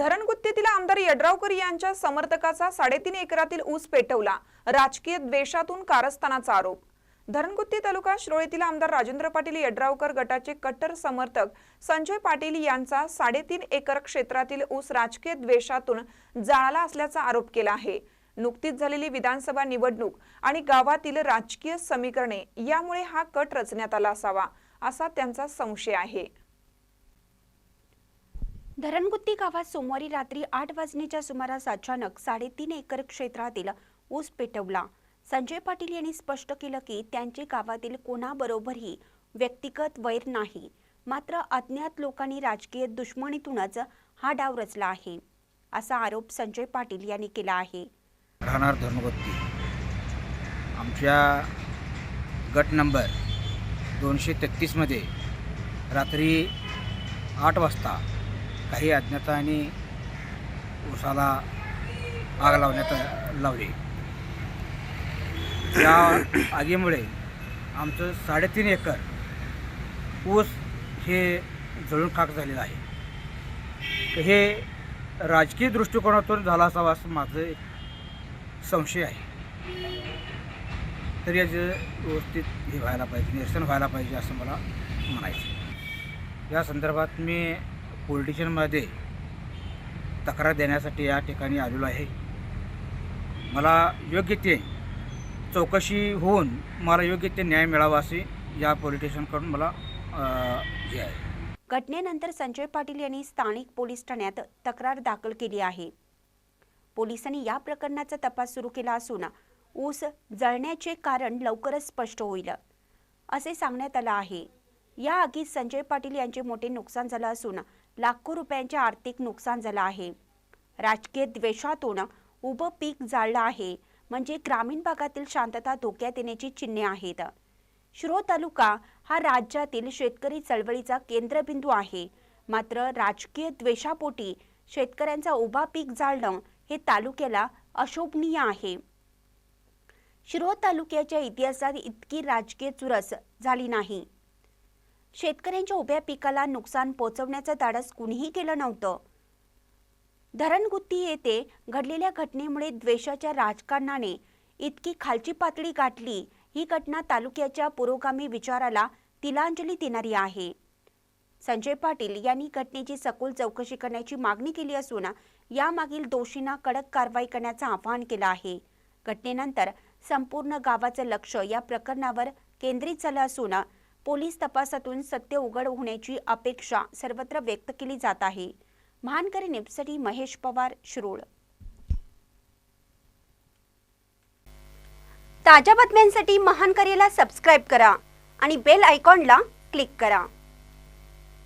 धरणगुत्तीतील आमदार यड्रावकर यांच्या समर्थकाचा साडेतीन एकरातील ऊस पेटवला. राजकीय द्वेषातून कारस्थानाचा आरोप. धरणगुत्ती तालुका श्रोळीतील आमदार राजेंद्र पाटील यड्रावकर गटाचे कट्टर समर्थक संजय पाटील यांचा साडेतीन एकर क्षेत्रातील ऊस राजकीय द्वेषातून जाळाला असल्याचा आरोप केला आहे. नुकतीच झालेली विधानसभा निवडणूक आणि गावातील राजकीय समीकरणे यामुळे हा कट रचण्यात आला असावा असा त्यांचा संशय आहे. धरणगुत्ती गावात सोमवारी रात्री आठ वाजण्याच्या सुमारास अचानक साडेतीन एकर क्षेत्रातील ऊस पेटवला. संजय पाटील यांनी स्पष्ट केलं की त्यांचे गावातील कोणाबरोबरही व्यक्तिगत वैर नाही मात्र अज्ञात लोकांनी राजकीय दुश्मनीतूनच हा डाव रचला आहे असा आरोप संजय पाटील यांनी केला आहे. राहणार धर्मगती आमच्या गट नंबर दोनशे तेहतीसमध्ये रात्री आठ वाजता काही अज्ञाताने ऊसाला आग लावण्यात लावली. या आगीमुळे आमचं साडेतीन एकर ऊस हे जळून खाक झालेलं आहे. हे राजकीय दृष्टिकोनातून झाला असावा असं माझं एक संशय आहे. तर याचं व्यवस्थित हे व्हायला पाहिजे निरसन व्हायला पाहिजे असं मला म्हणायचं या संदर्भात मी पोलिटिशियनमध्ये तक्रार देण्यासाठी या ठिकाणी आलेलो आहे. मला योग्य ते चौकशी होऊन मला योग्य ते न्याय मिळावा असे या पोलिटिशियनकडून मला हे आहे. घटनेनंतर संजय पाटील यांनी स्थानिक पोलीस ठाण्यात तक्रार दाखल केली आहे. पोलिसांनी या प्रकरणाचा तपास सुरू केला असून ऊस जळण्याचे कारण लवकरच स्पष्ट होईल असे सांगण्यात आलं आहे. या आगीत संजय पाटील यांचे मोठे नुकसान झालं असून लाखो रुपयांचे आर्थिक नुकसान झालं आहे. राजकीय द्वेषातून उभं पीक जाळलं आहे. म्हणजे ग्रामीण भागातील शांतता धोक्यात येण्याची चिन्हे आहेत. शिरो तालुका हा राज्यातील शेतकरी चळवळीचा केंद्रबिंदू आहे. मात्र राजकीय द्वेषापोटी शेतकऱ्यांचा उभा पीक जाळणं हे तालुक्याला अशोभनीय आहे. शिरो तालुक्याच्या इतिहासात इतकी राजकीय चुरस झाली नाही. शेतकऱ्यांच्या उभ्या पिकाला नुकसान पोचवण्याचं धाडस कुणीही केलं नव्हतं. धरणगुत्ती येथे घडलेल्या घटनेमुळे द्वेषाच्या राजकारणाने इतकी खालची पातळी गाठली. ही घटना तालुक्याच्या पुरोगामी विचाराला तिलांजली देणारी आहे. संजय पाटील यांनी घटनेची सखोल चौकशी करण्याची मागणी केली असून यामागील दोषींना कडक कारवाई करण्याचं आवाहन केलं आहे. घटनेनंतर संपूर्ण गावाचं लक्ष या प्रकरणावर केंद्रित झालं असून पोलीस तपासातून सत्य उघड होण्याची अपेक्षा सर्वत्र व्यक्त केली जात आहे. महानकरी न्यूजसाठी महेश पवार शिरोळ. ताज्या बातम्यांसाठी महानकरीला सबस्क्राईब करा आणि बेल आयकॉनला क्लिक करा.